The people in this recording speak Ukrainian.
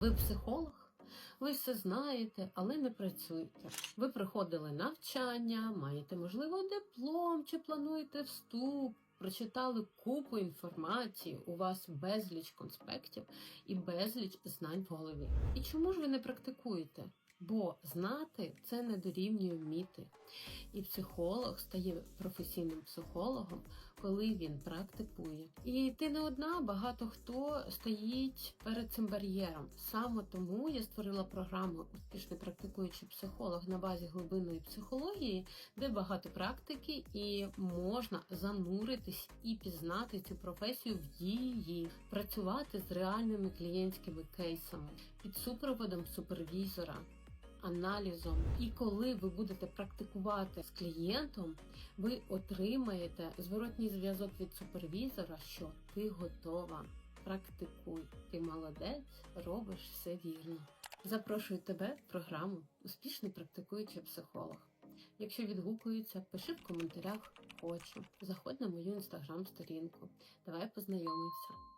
Ви психолог? Ви все знаєте, але не працюєте. Ви проходили навчання, маєте, можливо, диплом чи плануєте вступ, прочитали купу інформації, у вас безліч конспектів і безліч знань в голові. І чому ж ви не практикуєте? Бо знати це не дорівнює вміти. І психолог стає професійним психологом, коли він практикує. І ти не одна, багато хто стоїть перед цим бар'єром. Саме тому я створила програму Успішний практикуючий психолог на базі глибинної психології, де багато практики, і можна зануритись і пізнати цю професію в дії, працювати з реальними клієнтськими кейсами під супроводом супервізора. Аналізом, і коли ви будете практикувати з клієнтом, ви отримаєте зворотній зв'язок від супервізора, що ти готова. Практикуй, ти молодець, робиш все вірно. Запрошую тебе в програму Успішний практикуючий психолог. Якщо відгукується, пиши в коментарях Хочу. Заходь на мою інстаграм-сторінку. Давай познайомимося.